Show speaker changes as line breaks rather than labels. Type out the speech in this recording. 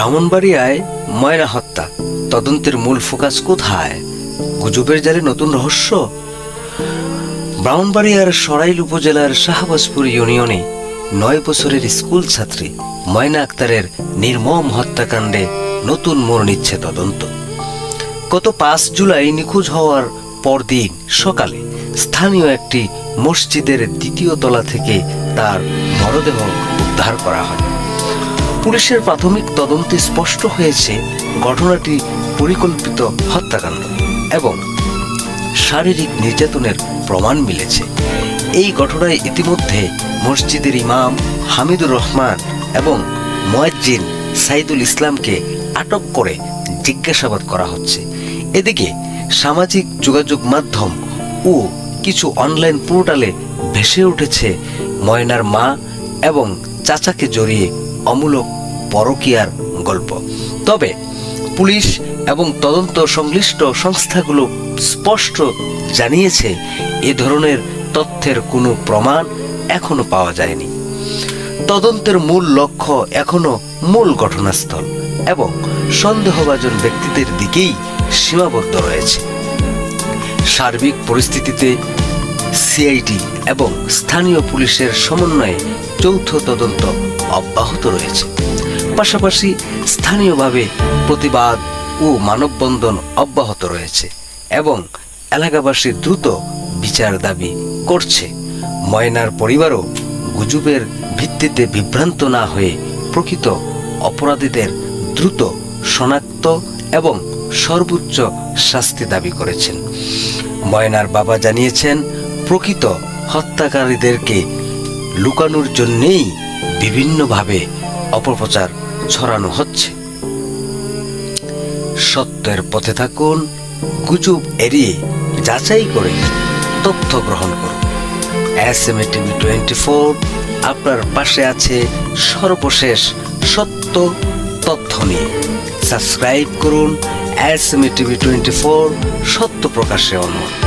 ব্রাহ্মণবাড়িয়ায় ময়না হত্যা। তদন্তের মূল ফোকাস কোথায়? গুজবের জালে নতুন রহস্য? ব্রাহ্মণবাড়িয়ার সরাইল উপজেলার শাহবাজপুর ইউনিয়নে নয় বছরের স্কুল ছাত্রী ময়না আক্তারের নির্মম হত্যাকাণ্ডে নতুন মোড় নিচ্ছে তদন্ত। গত পাঁচ জুলাই নিখোঁজ হওয়ার পরদিন সকালে স্থানীয় একটি মসজিদের দ্বিতীয় তলা থেকে তার মরদেহ উদ্ধার করা হয়। পুলিশের প্রাথমিক তদন্তে স্পষ্ট হয়েছে ঘটনাটি পরিকল্পিত হত্যাকাণ্ড এবং শারীরিক নির্যাতনের প্রমাণ মিলেছে। এই ঘটনায় ইতিমধ্যে মসজিদের ইমাম হামিদুর রহমান এবং মুয়াজ্জিন সাইদুল ইসলামকে আটক করে জিজ্ঞাসাবাদ করা হচ্ছে। এদিকে সামাজিক যোগাযোগ মাধ্যম ও কিছু অনলাইন পোর্টালে ভেসে উঠেছে ময়নার মা এবং চাচাকে জড়িয়ে অমূলক পরকীয়ার গল্প। তবে পুলিশ এবং তদন্ত সংশ্লিষ্ট সংস্থাগুলো স্পষ্ট জানিয়েছে, এ ধরনের তথ্যের কোনো প্রমাণ এখনও পাওয়া যায়নি। তদন্তের মূল লক্ষ্য এখনও মূল ঘটনাস্থল এবং সন্দেহভাজন ব্যক্তিদের দিকেই সীমাবদ্ধ রয়েছে। সার্বিক পরিস্থিতিতে সিআইডি এবং স্থানীয় পুলিশের সমন্বয়ে যৌথ তদন্ত অব্যাহত রয়েছে। পাশাপাশি স্থানীয়ভাবে প্রতিবাদ ও মানববন্ধন অব্যাহত রয়েছে এবং এলাকাবাসী দ্রুত বিচার দাবি করছে। ময়নার পরিবারও গুজবের ভিত্তিতে বিভ্রান্ত না হয়ে প্রকৃত অপরাধীদের দ্রুত শনাক্ত এবং সর্বোচ্চ শাস্তি দাবি করেছেন। ময়নার বাবা জানিয়েছেন, প্রকৃত হত্যাকারীদেরকে লুকানোর জন্যেই বিভিন্নভাবে অপপ্রচার ছড়ানো হচ্ছে। সত্যের পথে থাকুন, গুজব এড়িয়ে যাচাই করে তথ্য গ্রহণ করুন। S M TV twenty four আপনার পাশে আছে সর্বশেষ সত্য তথ্য নিয়ে। সাবস্ক্রাইব করুন S M A TV twenty four সত্য প্রকাশে অনুরোধ